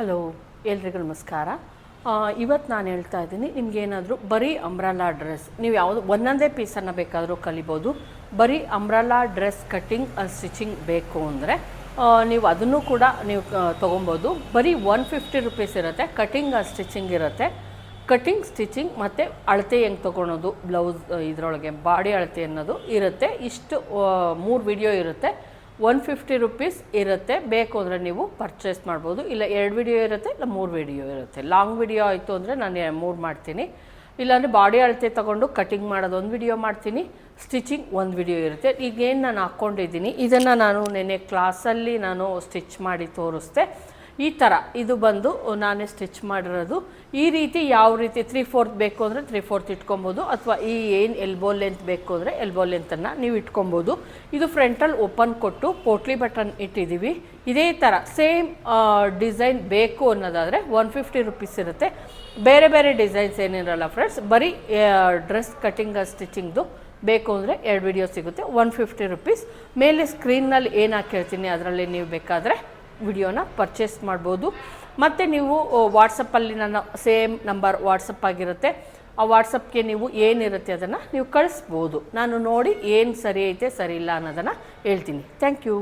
Hello, ಎಲ್ರಿಗೂ ನಮಸ್ಕಾರ. ಇವತ್ತು ನಾನು ಹೇಳ್ತಾ ಇದ್ದೀನಿ, ನಿಮ್ಗೇನಾದರೂ ಬರೀ ಅಂಬ್ರಲಾ ಡ್ರೆಸ್ ನೀವು ಯಾವುದು, ಒಂದೊಂದೇ ಪೀಸನ್ನು ಬೇಕಾದರೂ ಕಲಿಬೋದು. ಬರೀ ಅಂಬ್ರಲಾ ಡ್ರೆಸ್ ಕಟ್ಟಿಂಗ್ ಸ್ಟಿಚಿಂಗ್ ಬೇಕು ಅಂದರೆ ನೀವು ಅದನ್ನು ಕೂಡ ನೀವು ತೊಗೊಬೋದು. ಬರೀ ಒನ್ ಫಿಫ್ಟಿ ರುಪೀಸ್ ಇರುತ್ತೆ ಕಟ್ಟಿಂಗ್ ಸ್ಟಿಚಿಂಗ್ ಇರುತ್ತೆ. ಕಟ್ಟಿಂಗ್ ಸ್ಟಿಚಿಂಗ್ ಮತ್ತು ಅಳತೆ ಹೆಂಗೆ ತೊಗೊಳೋದು ಬ್ಲೌಸ್ ಇದರೊಳಗೆ, ಬಾಡಿ ಅಳತೆ ಅನ್ನೋದು ಇರುತ್ತೆ. ಇಷ್ಟು ಮೂರು ವಿಡಿಯೋ ಇರುತ್ತೆ. ಒನ್ ಫಿಫ್ಟಿ ರುಪೀಸ್ ಇರುತ್ತೆ. ಬೇಕು ಅಂದರೆ ನೀವು ಪರ್ಚೇಸ್ ಮಾಡ್ಬೋದು. ಇಲ್ಲ, ಎರಡು ವಿಡಿಯೋ ಇರುತ್ತೆ, ಇಲ್ಲ, ಮೂರು ವಿಡಿಯೋ ಇರುತ್ತೆ. ಲಾಂಗ್ ವಿಡಿಯೋ ಆಯಿತು ಅಂದರೆ ನಾನು ಮೂರು ಮಾಡ್ತೀನಿ. ಇಲ್ಲಾಂದರೆ ಬಾಡಿ ಅಳತೆ ತೊಗೊಂಡು ಕಟಿಂಗ್ ಮಾಡೋದು ಒಂದು ವಿಡಿಯೋ ಮಾಡ್ತೀನಿ. ಸ್ಟಿಚಿಂಗ್ ಒಂದು ವಿಡಿಯೋ ಇರುತ್ತೆ. ಈಗೇನು ನಾನು ಹಾಕ್ಕೊಂಡಿದ್ದೀನಿ. ಇದನ್ನು ನಾನು ನೆನ್ನೆ ಕ್ಲಾಸಲ್ಲಿ ನಾನು ಸ್ಟಿಚ್ ಮಾಡಿ ತೋರಿಸ್ದೆ. ಈ ಥರ ಇದು ಬಂದು ನಾನೇ ಸ್ಟಿಚ್ ಮಾಡಿರೋದು. ಈ ರೀತಿ ಯಾವ ರೀತಿ ತ್ರೀ ಫೋರ್ತ್ ಬೇಕು ಅಂದರೆ ತ್ರೀ ಫೋರ್ತ್ ಇಟ್ಕೊಬೋದು, ಅಥವಾ ಈ ಏನು ಎಲ್ಬೋ ಲೆಂತ್ ಬೇಕು ಅಂದರೆ ಎಲ್ಬೋ ಲೆಂತನ್ನು ನೀವು ಇಟ್ಕೊಬೋದು. ಇದು ಫ್ರಂಟಲ್ಲಿ ಓಪನ್ ಕೊಟ್ಟು ಪೋಟ್ಲಿ ಬಟನ್ ಇಟ್ಟಿದ್ದೀವಿ ಇದೇ ಥರ ಸೇಮ್ ಡಿಸೈನ್ ಬೇಕು ಅನ್ನೋದಾದರೆ ಒನ್ ಫಿಫ್ಟಿ ರುಪೀಸ್ ಇರುತ್ತೆ. ಬೇರೆ ಬೇರೆ ಡಿಸೈನ್ಸ್ ಏನಿರಲ್ಲ ಫ್ರೆಂಡ್ಸ್ ಬರೀ ಡ್ರೆಸ್ ಕಟಿಂಗ್ ಸ್ಟಿಚಿಂಗ್ದು ಬೇಕು ಅಂದರೆ ಎರಡು ವಿಡಿಯೋ ಸಿಗುತ್ತೆ ಒನ್ ಫಿಫ್ಟಿ ರುಪೀಸ್ ಮೇಲೆ ಸ್ಕ್ರೀನ್ನಲ್ಲಿ ಏನು ಹಾಕಿರ್ತೀನಿ ಅದರಲ್ಲಿ ನೀವು ಬೇಕಾದರೆ ವಿಡಿಯೋನ ಪರ್ಚೇಸ್ ಮಾಡ್ಬೋದು. ಮತ್ತು ನೀವು ವಾಟ್ಸಪ್ಪಲ್ಲಿ ನನ್ನ ಸೇಮ್ ನಂಬರ್ ವಾಟ್ಸಪ್ ಆಗಿರುತ್ತೆ. ಆ ವಾಟ್ಸಪ್ಗೆ ನೀವು ಏನಿರುತ್ತೆ ಅದನ್ನು ನೀವು ಕಳಿಸ್ಬೋದು. ನಾನು ನೋಡಿ ಏನು ಸರಿ ಐತೆ, ಸರಿ ಇಲ್ಲ ಅನ್ನೋದನ್ನು ಹೇಳ್ತೀನಿ. Thank you